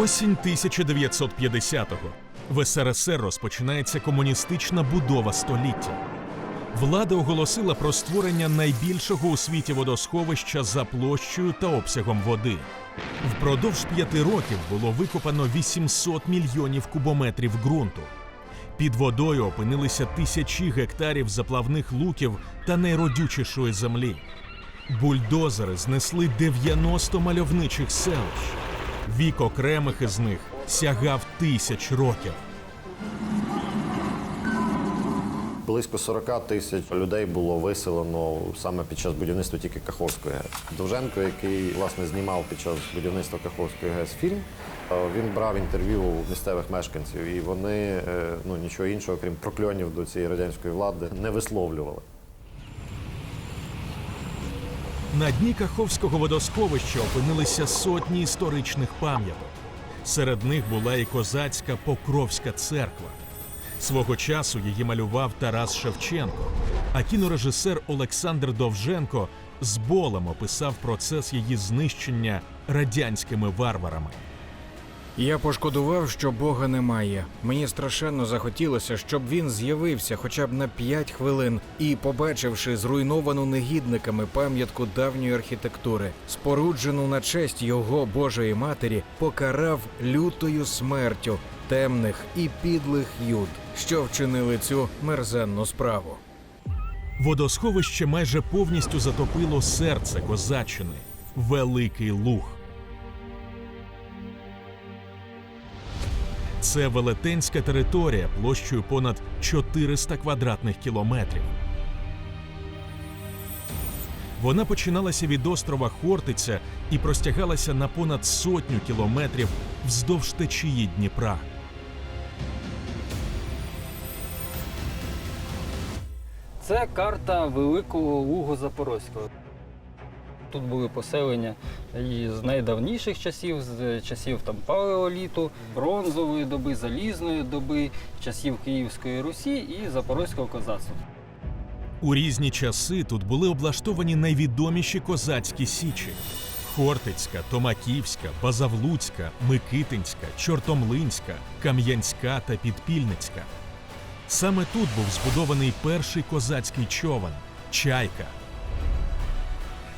Осінь 1950-го. В СРСР розпочинається комуністична будова століття. Влада оголосила про створення найбільшого у світі водосховища за площею та обсягом води. Впродовж п'яти років було викопано 800 мільйонів кубометрів ґрунту. Під водою опинилися тисячі гектарів заплавних луків та найродючішої землі. Бульдозери знесли 90 мальовничих селищ. Вік окремих із них сягав тисяч років. Близько 40 тисяч людей було виселено саме під час будівництва тільки Каховської ГЕС. Довженко, який власне знімав під час будівництва Каховської ГЕС фільм, е, він брав інтерв'ю у місцевих мешканців, і вони е, ну нічого іншого, крім прокльонів до цієї радянської влади, не висловлювали. На дні Каховського водосховища опинилися сотні історичних пам'яток. Серед них була і козацька Покровська церква. Свого часу її малював Тарас Шевченко, а кінорежисер Олександр Довженко з болем описав процес її знищення радянськими варварами. Я пошкодував, що Бога немає. Мені страшенно захотілося, щоб він з'явився хоча б на п'ять хвилин і, побачивши зруйновану негідниками пам'ятку давньої архітектури, споруджену на честь його Божої матері, покарав лютою смертю темних і підлих юд, що вчинили цю мерзенну справу. Водосховище майже повністю затопило серце козаччини Великий Луг. Це велетенська територія площею понад 400 квадратних кілометрів. Вона починалася від острова Хортиця і простягалася на понад сотню кілометрів вздовж течії Дніпра. Це карта Великого Лугу Запорозького. Тут були поселення і з найдавніших часів, з часів там палеоліту, бронзової доби, залізної доби, часів Київської Русі і Запорозького козацтва. У різні часи тут були облаштовані найвідоміші козацькі січі: Хортицька, Томаківська, Базавлуцька, Микитинська, Чортомлинська, Кам'янська та Підпільницька. Саме тут був збудований перший козацький човен Чайка.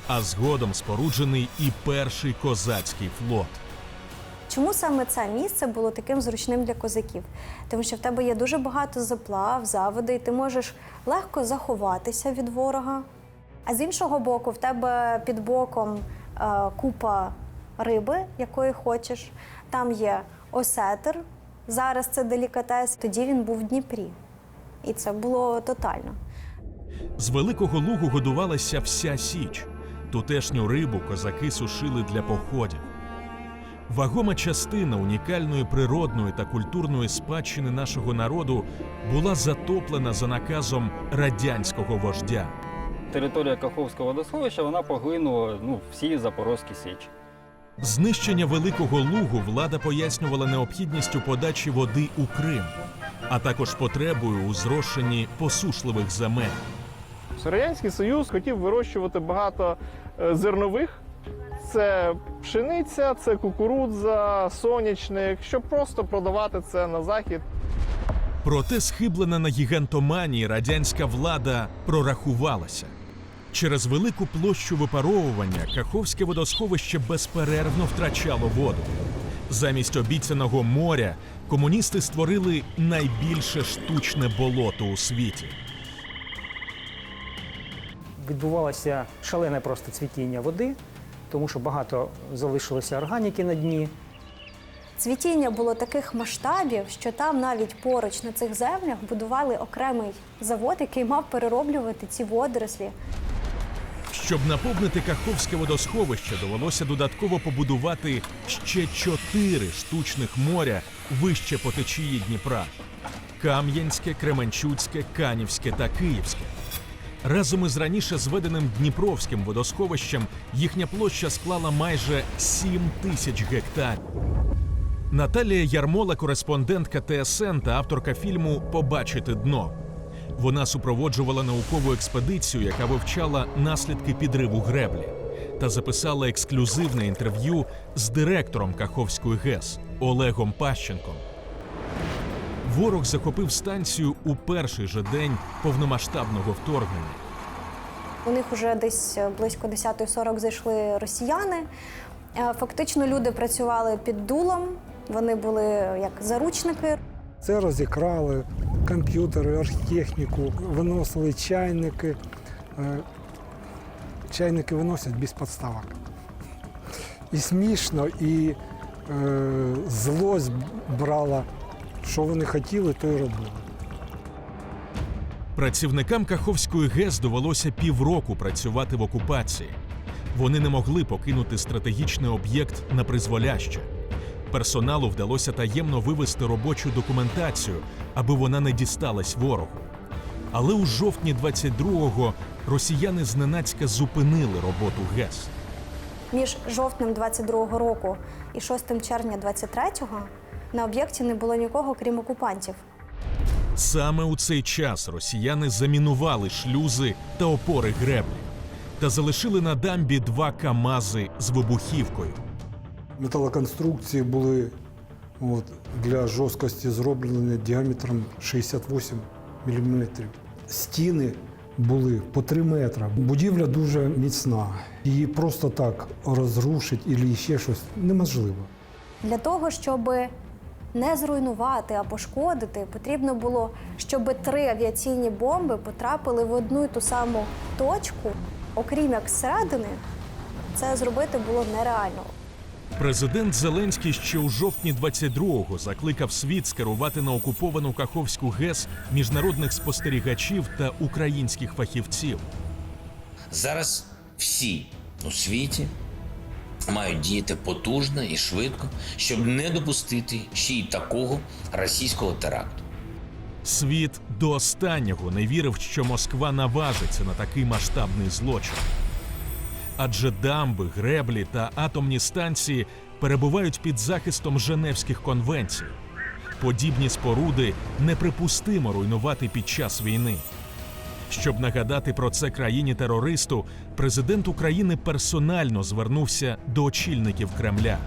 А згодом споруджений і перший козацький флот. Чому саме це місце було таким зручним для козаків? Тому що в тебе є дуже багато заплав, заводи, і ти можеш легко заховатися від ворога. А з іншого боку, в тебе під боком е, купа риби, якої хочеш. Там є осетр. Зараз це делікатес. Тоді він був в Дніпрі. І це було тотально. З великого лугу годувалася вся січ. Тутешню рибу козаки сушили для походів. Вагома частина унікальної природної та культурної спадщини нашого народу була затоплена за наказом радянського вождя. Територія Каховського водосховища вона поглинула ну, всі Запорозькі січі. Знищення великого лугу влада пояснювала необхідністю подачі води у Крим, а також потребою у зрошенні посушливих земель. Радянський Союз хотів вирощувати багато е, зернових. Це пшениця, це кукурудза, сонячник, щоб просто продавати це на захід. Проте схиблена на гігантоманії радянська влада прорахувалася. Через велику площу випаровування Каховське водосховище безперервно втрачало воду. Замість обіцяного моря комуністи створили найбільше штучне болото у світі. Відбувалося шалене просто цвітіння води, тому що багато залишилося органіки на дні. Цвітіння було таких масштабів, що там навіть поруч на цих землях будували окремий завод, який мав перероблювати ці водорослі. Щоб наповнити Каховське водосховище, довелося додатково побудувати ще чотири штучних моря вище по течії Дніпра: Кам'янське, Кременчуцьке, Канівське та Київське. Разом із раніше зведеним Дніпровським водосховищем їхня площа склала майже 7 тисяч гектарів. Наталія Ярмола, кореспондентка ТСН та авторка фільму Побачити дно. Вона супроводжувала наукову експедицію, яка вивчала наслідки підриву греблі, та записала ексклюзивне інтерв'ю з директором Каховської ГЕС Олегом Пащенком. Ворог захопив станцію у перший же день повномасштабного вторгнення. У них вже десь близько 10.40 зайшли росіяни. Е, Фактично люди працювали під дулом, вони були як заручники. Це розікрали комп'ютери, архтехніку, виносили чайники. Е, Чайники виносять без подставок. І смішно, і е, злость брала, що вони хотіли, то й робили. Працівникам Каховської ГЕС довелося півроку працювати в окупації. Вони не могли покинути стратегічний об'єкт на призволяще. Персоналу вдалося таємно вивести робочу документацію, аби вона не дісталась ворогу. Але у жовтні 22-го росіяни зненацька зупинили роботу ГЕС. Між жовтнем 22-го року і 6 червня 23-го на об'єкті не було нікого, крім окупантів. Саме у цей час росіяни замінували шлюзи та опори греблі та залишили на дамбі два камази з вибухівкою. Металоконструкції були от, для жорсткості зроблені діаметром 68 мм. Стіни були по 3 метри. Будівля дуже міцна. Її просто так розрушити і ще щось неможливо. Для того, щоб не зруйнувати, а пошкодити, потрібно було, щоб три авіаційні бомби потрапили в одну і ту саму точку. Окрім як зсередини, це зробити було нереально. Президент Зеленський ще у жовтні 22-го закликав світ скерувати на окуповану Каховську ГЕС міжнародних спостерігачів та українських фахівців. Зараз всі у світі мають діяти потужно і швидко, щоб не допустити ще й такого російського теракту. Світ до останнього не вірив, що Москва наважиться на такий масштабний злочин. Адже дамби, греблі та атомні станції перебувають під захистом Женевських конвенцій. Подібні споруди неприпустимо руйнувати під час війни. Щоб нагадати про це країні-терористу, президент України персонально звернувся до очільників Кремля.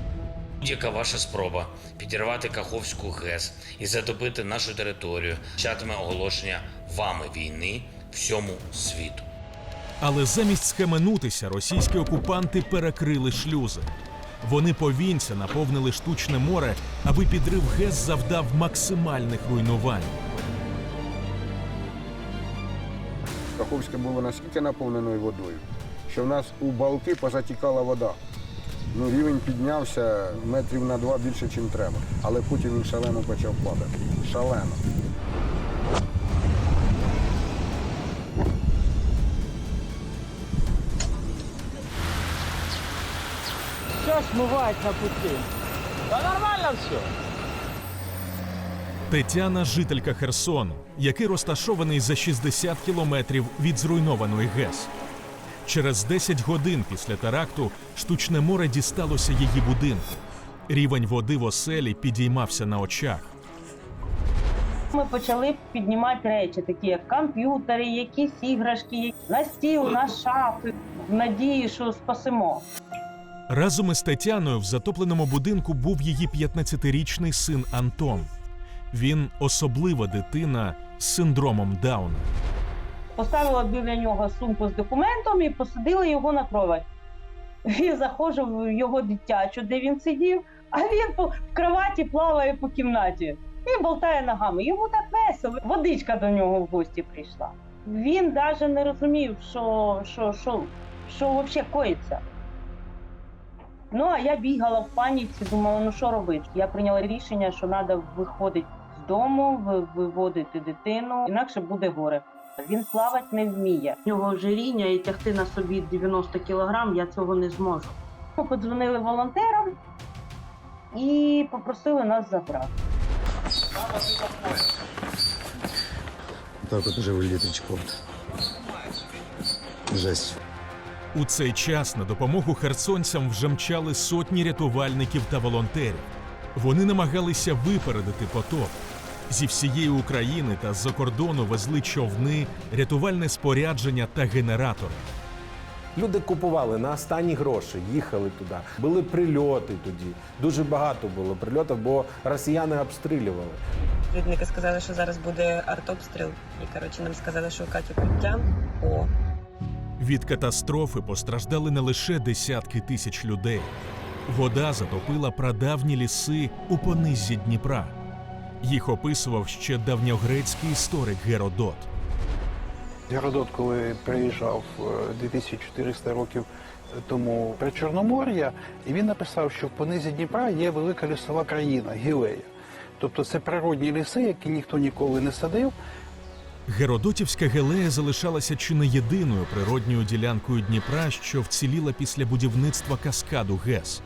Будь-яка ваша спроба підірвати Каховську ГЕС і затопити нашу територію чатиме оголошення вами війни всьому світу. Але замість схаменутися, російські окупанти перекрили шлюзи. Вони повінця наповнили штучне море, аби підрив ГЕС завдав максимальних руйнувань. Каховське було настільки наповненою водою, що в нас у балки позатікала вода. Ну, рівень піднявся метрів на два більше, ніж треба. Але потім він шалено почав падати. Шалено. Тетяна жителька Херсону, який розташований за 60 кілометрів від зруйнованої ГЕС. Через 10 годин після теракту штучне море дісталося її будинку. Рівень води в оселі підіймався на очах. Ми почали піднімати речі, такі як комп'ютери, якісь іграшки, на стіл, на шафи, в надії, що спасемо. Разом із Тетяною в затопленому будинку був її 15-річний син Антон. Він особлива дитина з синдромом Дауна. Поставила біля нього сумку з документом і посадила його на кровать. Він заходжу в його дитячу, де він сидів, а він по в кроваті плаває по кімнаті і болтає ногами. Йому так весело. Водичка до нього в гості прийшла. Він навіть не розумів, що, що, що, що взагалі коїться. Ну, а я бігала в паніці, думала, ну що робити? Я прийняла рішення, що треба виходити дому, виводити дитину, інакше буде горе. Він плавати не вміє. У нього ожиріння і тягти на собі 90 кілограм, я цього не зможу. Ми подзвонили волонтерам і попросили нас забрати. Так от уже літричко. Жесть. У цей час на допомогу херсонцям вже мчали сотні рятувальників та волонтерів. Вони намагалися випередити потоп. Зі всієї України та з-за кордону везли човни, рятувальне спорядження та генератори. Люди купували на останні гроші, їхали туди. Були прильоти тоді. Дуже багато було прильотів, бо росіяни обстрілювали. Відники сказали, що зараз буде артобстріл. І коротше нам сказали, що шукати укриття. О, Від катастрофи постраждали не лише десятки тисяч людей. Вода затопила прадавні ліси у понизі Дніпра. Їх описував ще давньогрецький історик Геродот. Геродот, коли приїжджав е, 2400 років тому при Чорномор'я, і він написав, що в понизі Дніпра є велика лісова країна Гілея. Тобто це природні ліси, які ніхто ніколи не садив, Геродотівська гелея залишалася чи не єдиною природньою ділянкою Дніпра, що вціліла після будівництва каскаду ГЕС.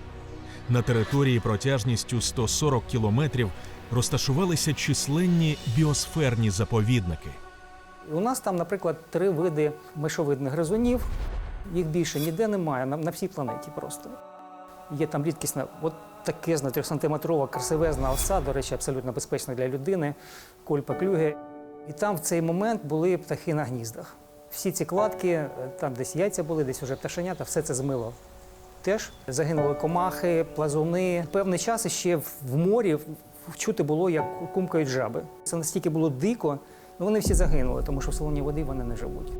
На території протяжністю 140 кілометрів розташувалися численні біосферні заповідники. У нас там, наприклад, три види мишовидних гризунів. Їх більше ніде немає на, на всій планеті просто. Є там рідкісна, от такезна трьохсантиметрова красивезна оса, до речі, абсолютно безпечна для людини, кольпа клюги. І там в цей момент були птахи на гніздах. Всі ці кладки, е, там десь яйця були, десь вже пташенята, все це змило. Теж загинули комахи, плазуни. Певний час ще в морі чути було, як кумкають жаби. Це настільки було дико, ну вони всі загинули, тому що в солоній воді вони не живуть.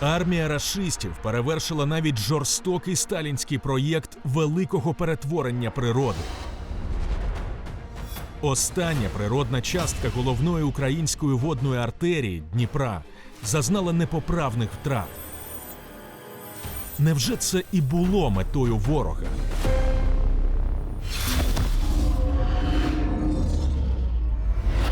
Армія рашистів перевершила навіть жорстокий сталінський проєкт великого перетворення природи. Остання природна частка головної української водної артерії Дніпра зазнала непоправних втрат. Невже це і було метою ворога?